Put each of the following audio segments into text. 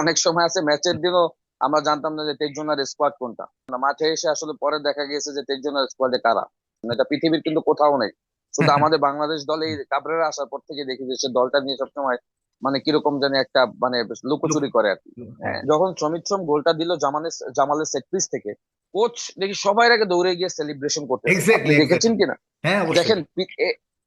অনেক সময় আছে ম্যাচের দিনও আমরা জানতাম না যে তেজজনের স্কোয়াড কোনটা। মাঠে এসে আসলে পরে দেখা গিয়েছে যে তেজজনের স্কোয়াডে কারা। এটা পৃথিবীর কিন্তু কোথাও নেই। শুধু আমাদের বাংলাদেশ দলে কাবরেরা আসার পর থেকে দেখি যে সে দলটা নিয়ে সবসময় মানে কীরকম জানি একটা মানে লুকোচুরি করে আর কি। হ্যাঁ, যখন সমিত সোম গোলটা দিল জামালের জামালের সেট পিস থেকে কোচ দেখি সবাই আগে দৌড়ে গিয়ে সেলিব্রেশন করতে দেখেছেন কিনা? হ্যাঁ দেখেন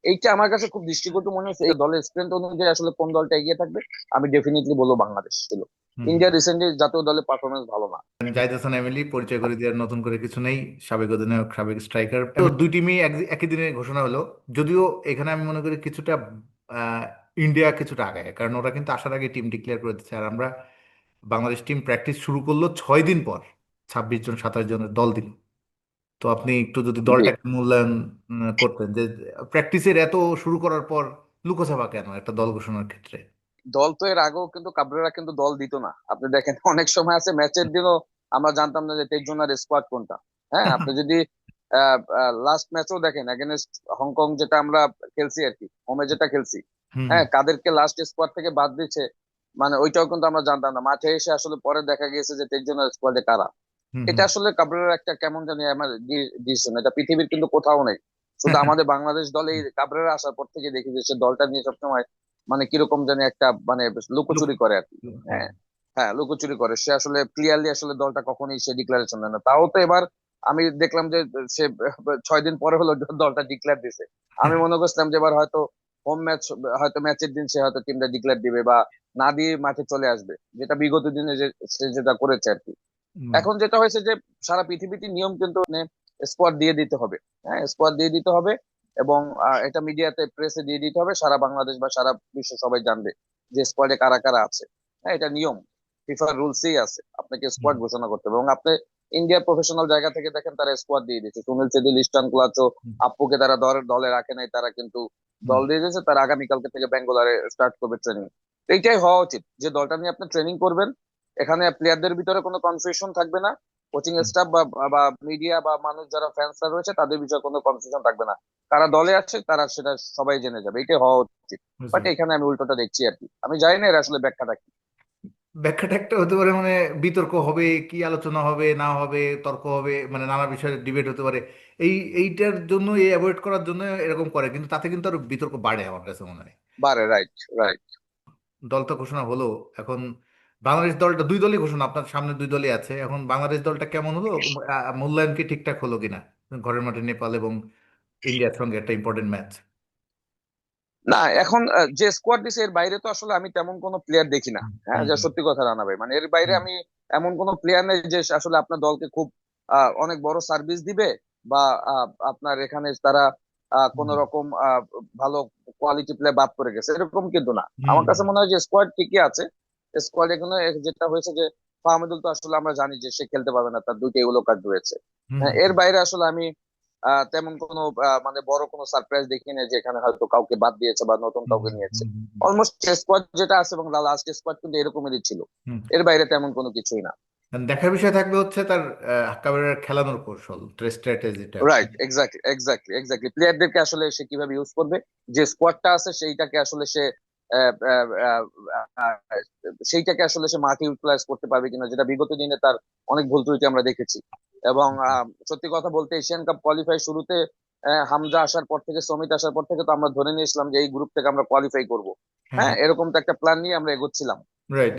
এইটা আমার কাছে খুব দৃষ্টিকটু মনে হচ্ছে এই দলের স্ট্রেংথ অনুযায়ী আসলে কোন দলটা এগিয়ে থাকবে আমি ডেফিনেটলি বলব বাংলাদেশ ছিল। ইন্ডিয়া রিসেন্টলি জাতীয় দলের পারফরমেন্স ভালো না। আমি জাহিদ হাসান এমিলি পরিচয় করে দেওয়ার নতুন করে কিছু নেই সাবেক অধিনায়ক সাবেক স্ট্রাইকার তো দুই টিমই এক- একই দিনে ঘোষণা হলো যদিও এখানে আমি মনে করি কিছুটা আহ, ইন্ডিয়া কিছুটা আগায় কারণ ওরা কিন্তু আসার আগে টিম ডিক্লেয়ার করে দিচ্ছে আর আমরা বাংলাদেশ টিম প্র্যাকটিস শুরু করল ছয় দিন পর ছাব্বিশ জন সাতাশ জনের দল দিল। তো আপনি একটু যদি দলটাকে মূল্যায়ন করতেন যে প্র্যাকটিসের এত শুরু করার পর লুকোছাপা কেন একটা দল ঘোষণার ক্ষেত্রে? দল তো এর আগেও কিন্তু কাবরেরা কিন্তু দল দিত না। আপনি দেখেন অনেক সময় আছে ম্যাচের দিনও আমরা জানতাম না যে তেজজনের স্কোয়াড কোনটা। হ্যাঁ আপনি যদি লাস্ট ম্যাচও দেখেন এগেনস্ট হংকং যেটা আমরা খেলছি আর কি হোমে যেটা খেলছি। হ্যাঁ কাদেরকে লাস্ট স্কোয়াড থেকে বাদ দিচ্ছে মানে ওইটাও কিন্তু আমরা জানতাম না। মাঠে এসে আসলে পরে দেখা গিয়েছে যে তেজজনের স্কোয়াডে কারা। এটা আসলে কাবরেরার একটা কেমন জানি আমার ডিসিশন এটা পৃথিবীর কিন্তু কোথাও নেই। শুধু আমাদের বাংলাদেশ দলে কাবরেরা আসার পর থেকে দেখি যে সে দলটা নিয়ে সবসময় মানে কীরকম জানি একটা মানে লুকোচুরি করে আর কি। হ্যাঁ হ্যাঁ। লুকোচুরি করে। সে আসলে ক্লিয়ারলি আসলে দলটা কখনোই সে ডিক্লারেশন দেয় না। তাও তো এবার আমি দেখলাম যে সে ছয় দিন পরে হলো দলটা ডিক্লেয়ার দিছে। আমি মনে করছিলাম যে এবার হয়তো হোম ম্যাচ হয়তো ম্যাচের দিন সে হয়তো টিমটা ডিক্লেয়ার দিবে বা না দিয়ে মাঠে চলে আসবে। যেটা বিগত দিনে যে সে যেটা করেছে আর কি। এখন যেটা হয়েছে যে সারা পৃথিবীতে নিয়ম কিন্তু স্কোয়াড দিয়ে দিতে হবে। হ্যাঁ স্কোয়াড দিয়ে দিতে হবে এবং এটা মিডিয়াতে প্রেসে দিয়ে দিতে হবে। সারা বাংলাদেশ বা সারা বিশ্ব সবাই জানবে যে স্কোয়াডে কারা কারা আছে। হ্যাঁ এটা নিয়ম। ফিফার রুলসেই আছে। আপনাকে স্কোয়াড ঘোষণা করতে হবে। এবং আপনি ইন্ডিয়ার প্রফেশনাল জায়গা থেকে দেখেন তারা স্কোয়াড দিয়ে দিচ্ছে সুনীল চেদিল ইস্টান কুলাচো আপুকে তারা দলে দলে রাখে নাই তারা কিন্তু দল দিয়ে দিয়েছে। তারা আগামীকালকে থেকে বেঙ্গলারে স্টার্ট করবে ট্রেনিং এইটাই হওয়া উচিত। যে দলটা নিয়ে আপনি ট্রেনিং করবেন এখানে প্লেয়ারদের ভিতরে কোনো কনফিউশন থাকবে না। কোচিং স্টাফ বা মিডিয়া বা মানুষ যারা ফ্যান্সরা রয়েছে তাদের বিষয়ে কোনো কনফিউশন থাকবে না। তারা দলে আছে তারা সেটা সবাই জেনে যাবে। এটাই হওয়া উচিত। বাট এখানে আমি উল্টোটা দেখছি আর কি। আমি জানি না এর আসলে ব্যাখ্যাটা কি। ব্যাখ্যাটা একটা হতে পারে মানে বিতর্ক হবে কি আলোচনা হবে না হবে তর্ক হবে মানে নানা বিষয়ে ডিবেট হতে পারে। এই এইটার জন্য এই অ্যাভয়েড করার জন্য এরকম করে। কিন্তু তাতে কিন্তু আরও বিতর্ক বাড়ে আমার কাছে মনে হয়। বারে রাইট রাইট দল তো ঘোষণা হলো। এখন বাংলাদেশ দলটা দুই দলই ঘোষণা আপনার সামনে দুই দলই আছে। এখন বাংলাদেশ দলটা কেমন হলো? মূল্যায়ন কি ঠিকঠাক হলো কিনা? ঘরের মাঠে নেপাল এবং ইন্ডিয়ার সঙ্গে একটা ইম্পর্টেন্ট ম্যাচ না এখন যে স্কোয়াড দিছে এর বাইরে তো আসলে আমি তেমন কোনো প্লেয়ার দেখি না। হ্যাঁ যা সত্যি কথা রানা ভাই মানে এর বাইরে আমি এমন কোনো প্লেয়ার নেই যে আসলে আপনার দলকে খুব অনেক বড় সার্ভিস দিবে বা আপনার এখানে তারা কোন রকম আহ, ভালো কোয়ালিটি প্লেয়ার বাদ করে গেছে এরকম কিন্তু না। আমার কাছে মনে হয় যে স্কোয়াড ঠিকই আছে স্কোয়াড এখানে যেটা হয়েছে যে ফাহমিদুল তো আসলে আমরা জানি যে সে খেলতে পারবে না তার দুইটা ইয়েলো কার্ড রয়েছে। হ্যাঁ, এর বাইরে আসলে আমি তেমন কোনো মানে বড় কোনো সারপ্রাইজ দেখি না যে এখানে হয়তো কাউকে বাদ দিয়েছে বা নতুন কাউকে নিয়েছে। অলমোস্ট স্কোয়াড যেটা আছে এবং লাস্ট স্কোয়াড কিন্তু এরকমেরই ছিল। এর বাইরে তেমন কোনো কিছুই না। দেখার বিষয় থাকবে হচ্ছে তার আহ, খেলানোর কৌশল স্ট্র্যাটেজিটা রাইট এক্স্যাক্টলি এক্স্যাক্টলি এক্স্যাক্টলি প্লেয়ারদেরকে আসলে সে কীভাবে ইউজ করবে যে স্কোয়াডটা আছে সেইটাকে আসলে সে সেইটাকে আসলে সে মাঠে ইউটিলাইজ করতে পারবে কিনা, যেটা বিগত দিনে তার অনেক ভুল ত্রুটি আমরা দেখেছি। এবং সত্যি কথা বলতে এশিয়ান কাপ কোয়ালিফাই শুরুতে হামজা আসার পর থেকে সমিত আসার পর থেকে তো আমরা ধরে নিয়েছিলাম যে এই গ্রুপ থেকে আমরা কোয়ালিফাই করব। হ্যাঁ এরকম তো একটা প্ল্যান নিয়ে আমরা এগোচ্ছিলাম।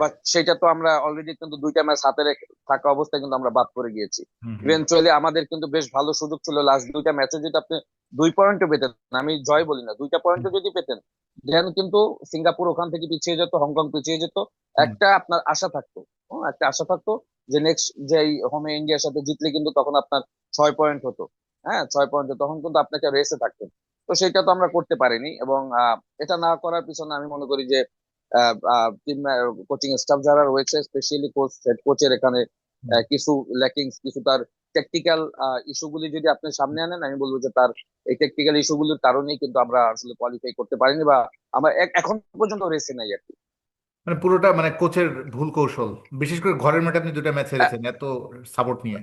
বাট সেটা তো আমরা অলরেডি কিন্তু দুইটা ম্যাচ হাতে থাকা অবস্থায় কিন্তু আমরা বাদ করে গিয়েছি। ইভেনচুয়ালি আমাদের কিন্তু বেশ ভালো সুযোগ ছিল লাস্ট দুইটা ম্যাচে যদি আপনি দুই পয়েন্টও পেতেন। আমি জয় বলি না দুইটা পয়েন্টও যদি পেতেন দেন কিন্তু সিঙ্গাপুর ওখান থেকে পিছিয়ে যেত হংকং পিছিয়ে যেত। একটা আপনার আশা থাকতো হ্যাঁ, একটা আশা থাকতো যে নেক্সট যে হোমে ইন্ডিয়ার সাথে জিতলে কিন্তু তখন আপনার ছয় পয়েন্ট হতো। হ্যাঁ ছয় পয়েন্ট তখন কিন্তু আপনাকে রেসে থাকতেন তো সেটা তো আমরা করতে পারিনি এবং এটা না করার পিছনে আমি মনে করি যে টিম কোচিং স্টাফ যারা রয়েছে স্পেশালি কোচ হেড কোচের এখানে কিছু ল্যাকিংস কিছু তার টেকনিক্যাল ইস্যুগুলি যদি আপনি সামনে আনেন আমি বলব যে তার এই টেকনিক্যাল ইস্যুগুলির কারণেই কিন্তু আমরা আসলে কোয়ালিফাই করতে পারিনি বা আমরা এখন পর্যন্ত রেসে নাই আর কি। মানে পুরোটা মানে কোচের ভুল কৌশল। বিশেষ করে ঘরের মাঠে আপনি দুটা ম্যাচ হেরেছেন এত সাপোর্ট নিয়ে।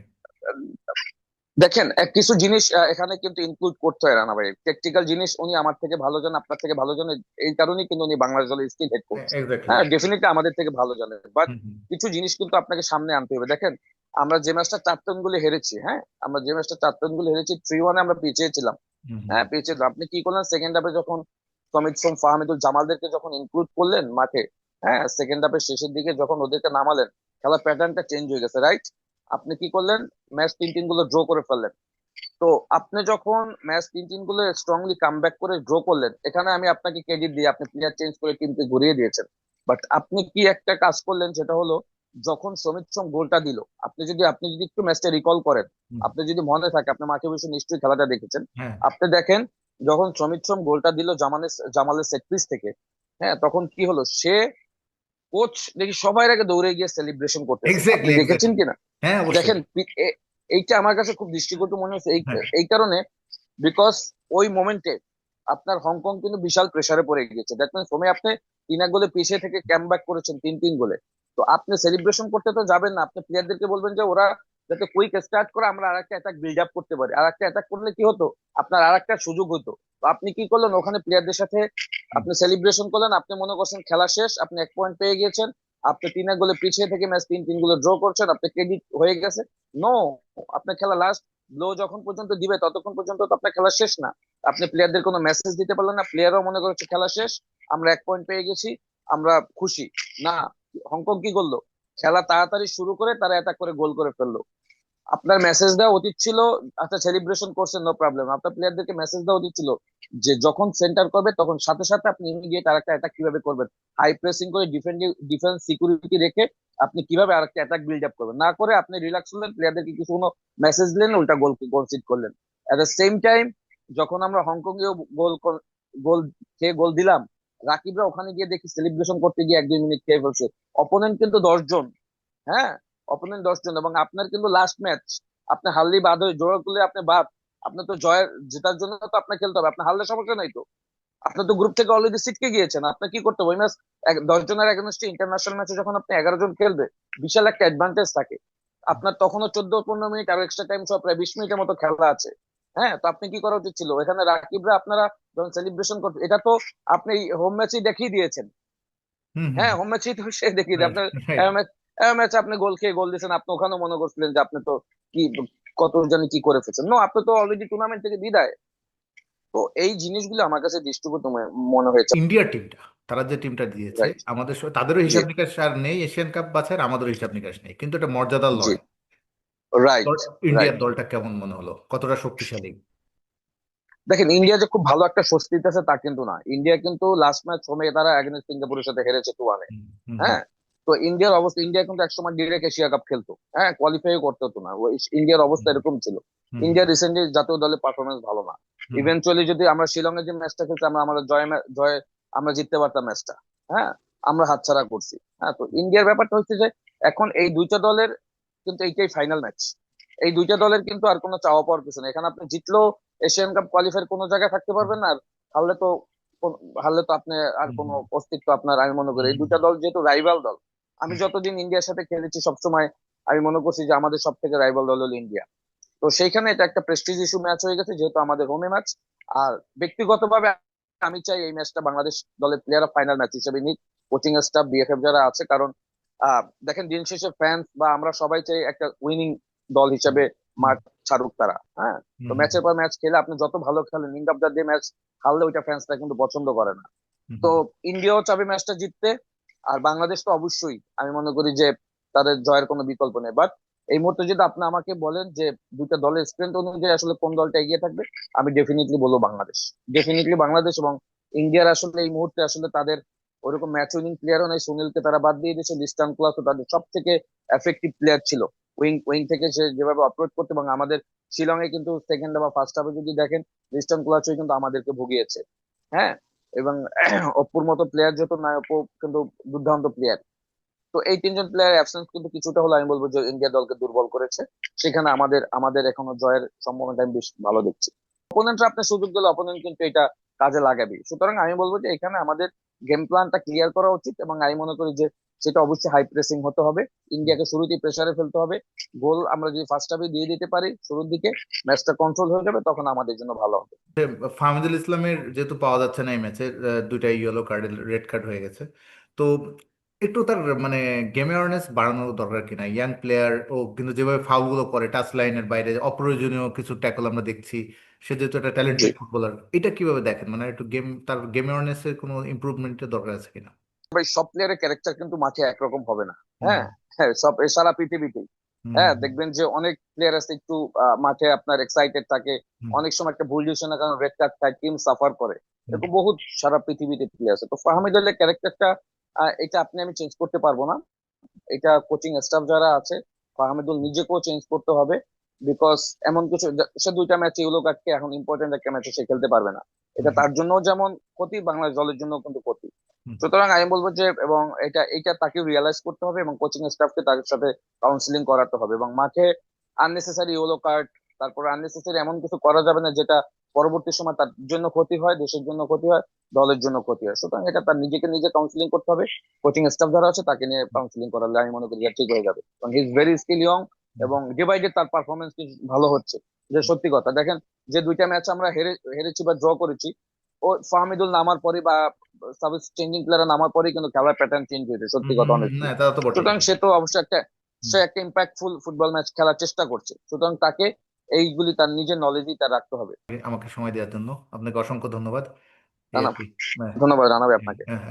দেখেন এক কিছু জিনিস এখানে কিন্তু ইনক্লুড করতে হয় রানা ভাই। টেকনিক্যাল জিনিস উনি আমার থেকে ভালো জানেন আপনার থেকে ভালো জানেন এই কারণেই কিন্তু উনি বাংলাদেশ দলের স্কিল হেড কোচ হ্যাঁ ডেফিনেটলি আমাদের থেকে ভালো জানেন। বাট কিছু জিনিস কিন্তু আপনাকে সামনে আনতে হবে। দেখেন আমরা যে ম্যাচটা চারটনগুলো হেরেছি হ্যাঁ আমরা যে ম্যাচটা চারটনগুলো হেরেছি থ্রি ওয়ানে আমরা পিছিয়ে ছিলাম হ্যাঁ পিছিয়ে ছিলাম। আপনি কি করলেন? সেকেন্ড হাফে যখন সমিত সোম ফাহমিদুল জামালদেরকে যখন ইনক্লুড করলেন মাঠে হ্যাঁ সেকেন্ড হাফের শেষের দিকে যখন ওদেরকে নামালেন খেলার প্যাটার্নটা চেঞ্জ হয়ে গেছে রাইট আপনি কি করলেন? ম্যাচ তিন তিনগুলো ড্র করে ফেললেন। তো আপনি যখন ম্যাচ তিন তিনগুলো স্ট্রংলি কাম ব্যাক করে ড্র করলেন এখানে আমি আপনাকে ক্রেডিট দিয়ে আপনি প্লেয়ার চেঞ্জ করে টিমকে ঘুরিয়ে দিয়েছেন। বাট আপনি কি একটা কাজ করলেন? সেটা হলো যখন সমিত সোম গোলটা দিল আপনি যদি আপনি যদি একটু ম্যাচটা রিকল করেন আপনি যদি মনে থাকে আপনি মাঠে বসে নিশ্চয়ই খেলাটা দেখেছেন হ্যাঁ। আপনি দেখেন যখন সমিত সোম গোলটা দিল জামালের জামালের সেট পিস থেকে হ্যাঁ তখন কি হলো? সে কোচ দেখি সবাই আগে দৌড়ে গিয়ে সেলিব্রেশন করতে দেখেছেন কিনা? হ্যাঁ দেখেন এইটা আমার কাছে খুব দৃষ্টিকটু মনে এই হ্যাঁ। কারণে বিকজ ওই মোমেন্টে আপনার হংকং কিন্তু বিশাল প্রেসারে পড়ে গিয়েছে। দেখবেন সময় আপনি তিন এক গোলে পিছিয়ে থেকে ক্যাম ব্যাক করেছেন তিন তিন গোলে। তো আপনি সেলিব্রেশন করতে তো যাবেন না। আপনি প্লেয়ারদেরকে বলবেন যে ওরা যাতে কুইক স্টার্ট করে আমরা আরেকটা অ্যাটাক বিল্ড আপ করতে পারি। আর একটা অ্যাটাক করলে কি হতো? আপনার আরেকটা সুযোগ হতো। তো আপনি কি করলেন? ওখানে প্লেয়ারদের সাথে আপনি সেলিব্রেশন করলেন। আপনি মনে করছেন খেলা শেষ আপনি এক পয়েন্ট পেয়ে গিয়েছেন। আপনি তিন এক গোলে পিছিয়ে থেকে ম্যাচ তিন তিন গোলে ড্র করছেন আপনি ক্রেডিট হয়ে গেছে। নো আপনার খেলা লাস্ট ব্লো যখন পর্যন্ত দিবে, ততক্ষণ পর্যন্ত তো আপনার খেলা শেষ না। আপনি প্লেয়ারদের কোনো মেসেজ দিতে পারলেন না প্লেয়ারও মনে করছে খেলা শেষ, আমরা এক পয়েন্ট পেয়ে গেছি, আমরা খুশি। না হংকং কি করল? খেলা তাড়াতাড়ি শুরু করে তারা এটা করে গোল করে ফেলল। আপনার মেসেজ দেওয়া উচিত ছিল আচ্ছা সেলিব্রেশন করছেন নো প্রবলেম আপনার প্লেয়ারদেরকে মেসেজ দেওয়া উচিত ছিল যে যখন সেন্টার করবে, তখন সাথে সাথে আপনি ইমিডিয়েট আর একটা অ্যাটাক কীভাবে করবেন? হাই প্রেসিং করে ডিফেন্ডিং ডিফেন্স সিকিউরিটি রেখে আপনি কীভাবে আর একটা অ্যাটাক বিল্ড আপ করবেন? না করে আপনি রিল্যাক্স হলেন প্লেয়ারদেরকে কিছু কোনো মেসেজ দিলেন, উল্টা গোল কনসিড করলেন। এট দ্য সেম টাইম যখন আমরা হংকং এও গোল গোল খেয়ে গোল দিলাম, রাকিবরা ওখানে গিয়ে দেখি সেলিব্রেশন করতে গিয়ে এক দুই মিনিট খেয়ে ফেলছে। অপোনেন্ট কিন্তু দশজন হ্যাঁ? অপোনেন্ট দশজন এবং আপনার কিন্তু লাস্ট ম্যাচ আপনি হারলি বাদ হয়ে জোড়া করলে আপনি বাদ। আপনার তো জয়ের জেতার জন্য তো আপনার খেলতে হবে। আপনার হারলে সমস্যা নাই তো। আপনার তো গ্রুপ থেকে অলরেডি সিটকে গিয়েছেন আপনার কি করতে হবে? ওই ম্যাচ দশ জনের এগেনস্টে ইন্টারন্যাশনাল ম্যাচে যখন আপনি এগারো জন খেলবে বিশাল একটা অ্যাডভান্টেজ থাকে। আপনার তখনও চোদ্দ পনেরো মিনিট আর এক্সট্রা টাইম সব প্রায় বিশ মিনিটের মতো খেলা আছে। হ্যাঁ তো আপনি কি করা উচিত ছিল? এখানে রাকিবরা আপনারা যখন সেলিব্রেশন করতে এটা তো আপনি হোম ম্যাচেই দেখিয়ে দিয়েছেন। হ্যাঁ হোম ম্যাচেই তো সে দেখিয়ে দিয়ে আপনার. ম্যাচ আপনি গোল খেয়ে গোল দিয়েছেন আপনি ওখানেও মনে করছিলেন যে আপনি তো কি কত জানি কি করে ফেলছেন। নো আপনি তো অলরেডি টুর্নামেন্ট থেকে বিদায়। তো এই জিনিসগুলো আমার কাছে দৃষ্টিকটু মনে- হয়েছে। ইন্ডিয়ার টিমটা তারা যে টিমটা দিয়েছে আমাদের তাদেরও হিসাব নিকাশ আর নেই এশিয়ান কাপ বাছাইয়ের আমাদেরও হিসাব নিকাশ নেই কিন্তু এটা মর্যাদার লড়াই। রাইট ইন্ডিয়ার দলটা কেমন মনে হলো? কতটা শক্তিশালী? দেখেন ইন্ডিয়া যে খুব ভালো একটা স্বস্তিতে আছে তা কিন্তু না। ইন্ডিয়া কিন্তু লাস্ট ম্যাচ সময় তারা এগেনস্ট সিঙ্গাপুরের সাথে হেরেছে টু ওয়ানে হুম, হুম, হ্যাঁ? তো ইন্ডিয়ার অবস্থা ইন্ডিয়া কিন্তু একসময় ডিরেক্ট এশিয়া কাপ খেলতো। হ্যাঁ কোয়ালিফাই করতে হতো না। ইন্ডিয়ার অবস্থা এরকম ছিল। ইন্ডিয়া রিসেন্টলি জাতীয় দলের পারফরমেন্স ভালো না। ইভেনচুয়ালি যদি আমরা শিলংয়ে যে ম্যাচটা খেলছি আমরা আমাদের জয় জয় আমরা জিততে পারতাম ম্যাচটা হ্যাঁ আমরা হাতছাড়া করছি। হ্যাঁ তো ইন্ডিয়ার ব্যাপারটা হচ্ছে যে এখন এই দুইটা দলের কিন্তু এইটাই ফাইনাল ম্যাচ এই দুইটা দলের কিন্তু আর কোনো চাওয়া পাওয়ার কিছু নেই। এখানে আপনি জিতলেও এশিয়ান কাপ কোয়ালিফায়ার কোনো জায়গায় থাকতে পারবেন না আর হারলে তো হারলে তো আপনি আর কোনো অস্তিত্ব আপনার আমি মনে করি। এই দুইটা দল যেহেতু রাইভাল দল আমি যতদিন ইন্ডিয়ার সাথে খেলেছি সবসময় আমি মনে করছি যে আমাদের সব থেকে রাইভাল দল হলো ইন্ডিয়া। তো সেইখানে এটা একটা প্রেস্টিজ ইস্যু ম্যাচ হয়ে গেছে যেহেতু আমাদের হোমে ম্যাচ আর ব্যক্তিগতভাবে আমি চাই এই ম্যাচটা বাংলাদেশ দলের প্লেয়ার ফাইনাল ম্যাচ হিসেবে নিক। কোচিং স্টাফ বিএফএফ যারা আছে কারণ আহ, দেখেন দিন শেষে ফ্যান্স বা আমরা সবাই চাই একটা উইনিং দল হিসেবে মাঠ ছাড়ুক তারা হ্যাঁ? তো ম্যাচের পর ম্যাচ খেলে আপনি যত ভালো খেলেন end of the day match হারলে ওইটা ফ্যান্সরা কিন্তু পছন্দ করে না। তো ইন্ডিয়াও চাবে ম্যাচটা জিততে। আর বাংলাদেশ তো অবশ্যই, আমি মনে করি যে তাদের জয়ের কোনো বিকল্প নেই। বাট এই মুহূর্তে যদি আপনি আমাকে বলেন যে দুইটা দলের স্ট্রেংথ অনুযায়ী আসলে কোন দলটা এগিয়ে থাকবে, আমি ডেফিনেটলি বলব বাংলাদেশ। ডেফিনেটলি বাংলাদেশ এবং ইন্ডিয়ার আসলে এই মুহূর্তে আসলে তাদের ওরকম ম্যাচ উইনিং প্লেয়ারও নেই। সুনীলকে তারা বাদ দিয়ে দিয়েছে লিস্টান ক্লাস তাদের সব থেকে এফেক্টিভ প্লেয়ার ছিল। উইং উইং থেকে সে যেভাবে অপারেট করতে এবং আমাদের শিলংয়ে কিন্তু সেকেন্ড বা ফার্স্ট হাফে যদি দেখেন লিস্টন ক্লাসও কিন্তু আমাদেরকে ভুগিয়েছে। হ্যাঁ? এবং অপুর মতো প্লেয়ার যত নয় অপু কিন্তু দুর্দান্ত প্লেয়ার তো এই তিনজন প্লেয়ার অ্যাবসেন্স কিন্তু কিছুটা হলো আমি বলব যে ইন্ডিয়া দলকে দুর্বল করেছে। সেখানে আমাদের আমাদের এখনও জয়ের সম্ভাবনাটা আমি বেশ ভালো দেখছি। অপোনেন্টরা আপনি সুযোগ দিলে অপোনেন্ট কিন্তু এটা কাজে লাগাবে সুতরাং আমি বলব যে এখানে আমাদের গেম প্ল্যানটা ক্লিয়ার করা উচিত এবং আমি মনে করি যে সেটা অবশ্যই হাই প্রেসিং হতে হবে। ইন্ডিয়াকে শুরুতেই প্রেসারে ফেলতে হবে। গোল আমরা যদি ফার্স্ট হাফে দিয়ে দিতে পারি শুরুর দিকে ম্যাচটা কন্ট্রোল হয়ে যাবে তখন আমাদের জন্য ভালো হবে। ফাহমিদুল ইসলামের যেহেতু পাওয়া যাচ্ছে না এই ম্যাচে দুইটা ইয়েলো কার্ড রেড কার্ড হয়ে গেছে। তো একটু তার মানে গেম অ্যাওয়ারনেস বাড়ানোর দরকার কিনা? ইয়াং প্লেয়ার ও কিন্তু যেভাবে ফাউলগুলো করে টাচ লাইনের বাইরে অপ্রয়োজনীয় কিছু ট্যাকল আমরা দেখছি সে যেহেতু একটা ট্যালেন্টেড ফুটবলার এটা কীভাবে দেখেন? মানে একটু গেম তার গেম অ্যাওয়ারনেস এর কোনো ইমপ্রুভমেন্টের দরকার আছে কিনা? ভাই সব প্লেয়ারের ক্যারেক্টার কিন্তু মাঠে একরকম হবে না। হ্যাঁ হ্যাঁ সব সারা পৃথিবীতেই। হ্যাঁ দেখবেন যে অনেক প্লেয়ার আছে একটু মাঠে আপনার এক্সাইটেড থাকে। অনেক সময় একটা ভুল ডিসিশনের কারণে রেড কার্ড খায় টিম সাফার করে। এরকম বহুত সারা পৃথিবীতে প্লেয়ার আছে। তো ফাহামিদুল্লাহ ক্যারেক্টারটা এটা আপনি আমি চেঞ্জ করতে পারব না। এটা কোচিং স্টাফ যারা আছে ফাহামিদুল নিজেকেও চেঞ্জ করতে হবে। বিকজ এমন কিছু সে দুইটা ম্যাচ ইউলো কার্ডকে এখন ইম্পর্টেন্ট একটা ম্যাচে সে খেলতে পারবে না। এটা তার জন্য যেমন ক্ষতি বাংলাদেশ দলের জন্য কিন্তু ক্ষতি। সুতরাং আমি বলব যে, এবং এটা এটা তাকে রিয়েলাইজ করতে হবে এবং কোচিং স্টাফকে তার সাথে কাউন্সিলিং করাতে হবে এবং মাঠে আননেসেসারি ইয়েলো কার্ড তারপর আননেসেসারি এমন কিছু করা যাবে না যেটা পরবর্তী সময় তার জন্য ক্ষতি হয়, দেশের জন্য ক্ষতি হয়, দলের জন্য ক্ষতি হয়। সুতরাং এটা তার নিজেকে নিজে কাউন্সিলিং করতে হবে। কোচিং স্টাফ যারা আছে তাকে নিয়ে কাউন্সিলিং করালে আমি মনে করি ঠিক হয়ে যাবে। কারণ he is very skill young এবং ডে বাই ডে তার পারফরমেন্স ভালো হচ্ছে। যে সত্যি কথা, দেখেন যে দুইটা ম্যাচ আমরা হেরে, হেরেছি বা ড্র করেছি ও ফাহমিদুল নামার পরে বা সার্ভিস চেঞ্জিং প্লেয়ার নামার পরে কিন্তু খেলার প্যাটার্ন চেঞ্জ হয়েছে সত্যি কথা অনেক সুতরাং সে তো অবশ্যই একটা সে একটা ইম্প্যাক্টফুল ফুটবল ম্যাচ খেলার চেষ্টা করছে। সুতরাং তাকে এইগুলি তার নিজের নলেজই তার রাখতে হবে। আমাকে সময় দেওয়ার জন্য। আপনাকে অসংখ্য ধন্যবাদ। হ্যাঁ। ধন্যবাদ রানাবে আপনাকে। হ্যাঁ।